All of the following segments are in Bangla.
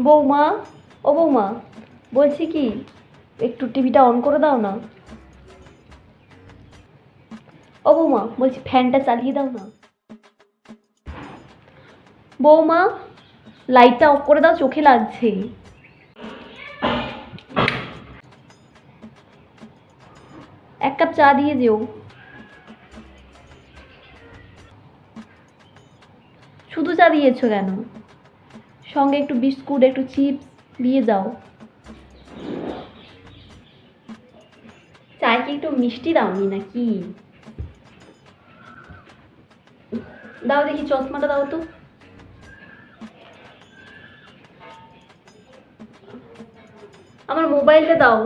বৌমা, ও বৌমা, বলছি কি, একটু টিভিটা অন করে দাও না। ও বৌমা, বলছি ফ্যানটা চালিয়ে দাও না। বৌমা, লাইটটা অফ করে দাও, চোখে লাগছে। এক কাপ চা দিয়ে যেও। শুধু চা দিয়েছ কেন? সঙ্গে একটু বিস্কুট, একটু চিপস দিয়ে যাও চায় কি একটু মিষ্টি দাওনি নাকি? দাও দেখি, চশমাটা দাও তো। আমার মোবাইলটা দাও।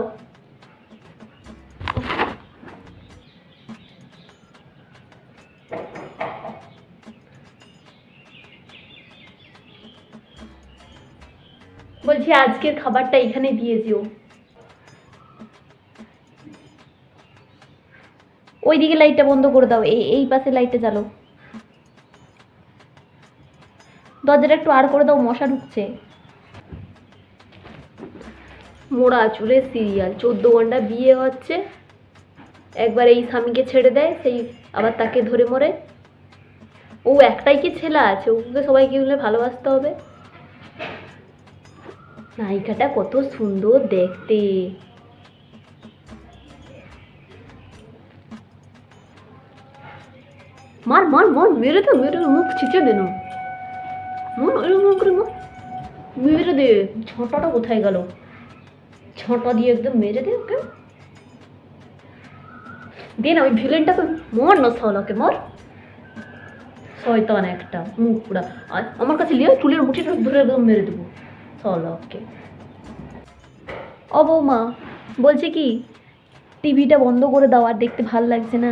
বলছি, আজকের খাবারটা এখানে দিয়ে যেও ওইদিকে লাইটটা বন্ধ করে দাও এই এই পাশে লাইটটা চালো দরজাটা একটু আর করে দাও, মশা ঢুকছে। মোড়া চুলে সিরিয়াল, চোদ্দ ঘণ্টা বিয়ে হচ্ছে। একবার এই স্বামীকে ছেড়ে দেয়, সেই আবার তাকে ধরে মরে। ও একটাই কি ছেলে আছে? ওকে সবাইকে ভালোবাসতে হবে। নায়িকাটা কত সুন্দর দেখতে। মার মার মার, মেরে দে, মেরে মুখ ছিচে দে না। মার দে ছোঁটাটা কোথায় গেল? ছোঁটা দিয়ে একদম মেরে দে ওকে। দে না, ওই ভিলেনটাকে মর না সালাকে মর। শয়তান একটা, মুখ পুরা। আমার কাছে লিয়ে চুলের মুঠিটা ধরে একদম মেরে দেবো। সালাকে অবমা বৌমা বলছে কি টিভিটা বন্ধ করে দাও আর দেখতে ভালো লাগছে না।